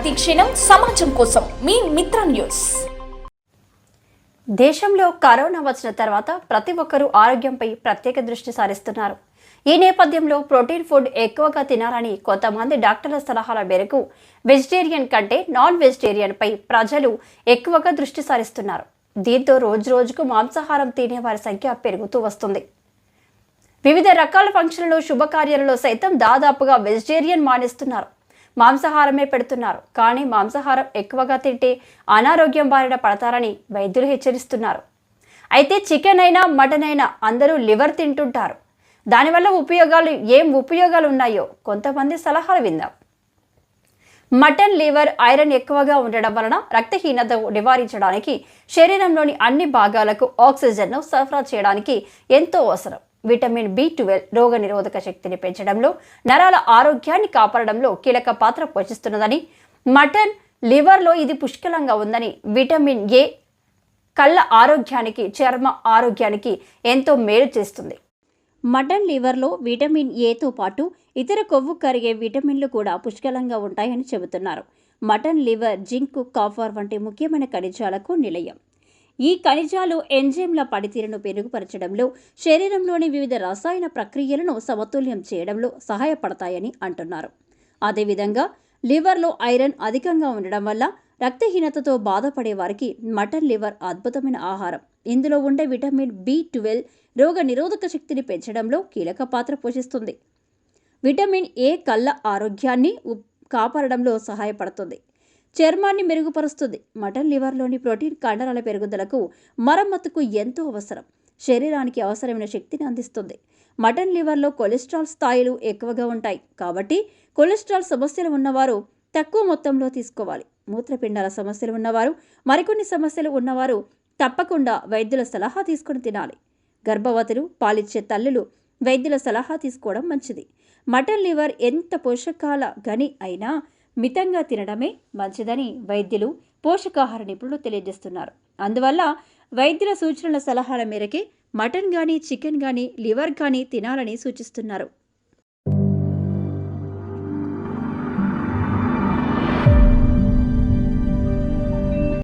ప్రతిక్షణం సమాజం కోసం మీ మిత్ర న్యూస్. దేశంలో కరోనా వచ్చిన తర్వాత ప్రతి ఒక్కరూ ఆరోగ్యంపై ప్రత్యేక దృష్టి సారిస్తున్నారు. ఈ నేపథ్యంలో ప్రోటీన్ ఫుడ్ ఎక్కువగా తినాలని కొంతమంది డాక్టర్ల సలహాల మేరకు వెజిటేరియన్ కంటే నాన్ వెజిటేరియన్పై ప్రజలు ఎక్కువగా దృష్టి సారిస్తున్నారు. దీంతో రోజు రోజుకు మాంసాహారం తినే వారి సంఖ్య పెరుగుతూ వస్తుంది. వివిధ రకాల ఫంక్షన్లు శుభకార్యాలలో సైతం దాదాపుగా వెజిటేరియన్ మానేస్తున్నారు. మాంసాహారమే పెడుతున్నారు. కానీ మాంసాహారం ఎక్కువగా తింటే అనారోగ్యం బారిన పడతారని వైద్యులు హెచ్చరిస్తున్నారు. అయితే చికెన్ అయినా మటన్ అయినా అందరూ లివర్ తింటుంటారు. దానివల్ల ఉపయోగాలు ఏం ఉపయోగాలు ఉన్నాయో కొంతమంది సలహాలు విందాం. మటన్ లివర్ ఐరన్ ఎక్కువగా ఉండడం వలన రక్తహీనత నివారించడానికి శరీరంలోని అన్ని భాగాలకు ఆక్సిజన్ను సరఫరా చేయడానికి ఎంతో అవసరం. విటమిన్ బి ట్వెల్వ్ రోగ నిరోధక శక్తిని పెంచడంలో నరాల ఆరోగ్యాన్ని కాపాడడంలో కీలక పాత్ర పోషిస్తున్నదని మటన్ లివర్లో ఇది పుష్కలంగా ఉందని విటమిన్ ఏ కళ్ళ ఆరోగ్యానికి చర్మ ఆరోగ్యానికి ఎంతో మేలు చేస్తుంది. మటన్ లివర్లో విటమిన్ ఏతో పాటు ఇతర కొవ్వు కరిగే విటమిన్లు కూడా పుష్కలంగా ఉంటాయని చెబుతున్నారు. మటన్ లివర్ జింక్ కాఫర్ వంటి ముఖ్యమైన ఖనిజాలకు నిలయం. ఈ ఖనిజాలు ఎంజైమ్ల పనితీరును మెరుగుపరచడంలో శరీరంలోని వివిధ రసాయన ప్రక్రియలను సమతుల్యం చేయడంలో సహాయపడతాయని అంటున్నారు. అదేవిధంగా లివర్లో ఐరన్ అధికంగా ఉండడం వల్ల రక్తహీనతతో బాధపడే వారికి మటన్ లివర్ అద్భుతమైన ఆహారం. ఇందులో ఉండే విటమిన్ బి ట్వెల్వ్ రోగ నిరోధక శక్తిని పెంచడంలో కీలక పాత్ర పోషిస్తుంది. విటమిన్ ఏ కళ్ళ ఆరోగ్యాన్ని కాపాడడంలో సహాయపడుతుంది. చర్మాన్ని మెరుగుపరుస్తుంది. మటన్ లివర్లోని ప్రోటీన్ కండరాల పెరుగుదలకు మరమ్మతుకు ఎంతో అవసరం. శరీరానికి అవసరమైన శక్తిని అందిస్తుంది. మటన్ లివర్లో కొలెస్ట్రాల్ స్థాయిలు ఎక్కువగా ఉంటాయి. కాబట్టి కొలెస్ట్రాల్ సమస్యలు ఉన్నవారు తక్కువ మొత్తంలో తీసుకోవాలి. మూత్రపిండాల సమస్యలు ఉన్నవారు మరికొన్ని సమస్యలు ఉన్నవారు తప్పకుండా వైద్యుల సలహా తీసుకొని తినాలి. గర్భవతులు పాలిచ్చే తల్లులు వైద్యుల సలహా తీసుకోవడం మంచిది. మటన్ లివర్ ఎంత పోషకాల గని అయినా మితంగా తినడమే మంచిదని వైద్యులు పోషకాహార నిపుణులు తెలియజేస్తున్నారు. అందువల్ల వైద్యుల సూచనల సలహాల మేరకే మటన్ కానీ చికెన్ కానీ లివర్ కానీ తినాలని సూచిస్తున్నారు.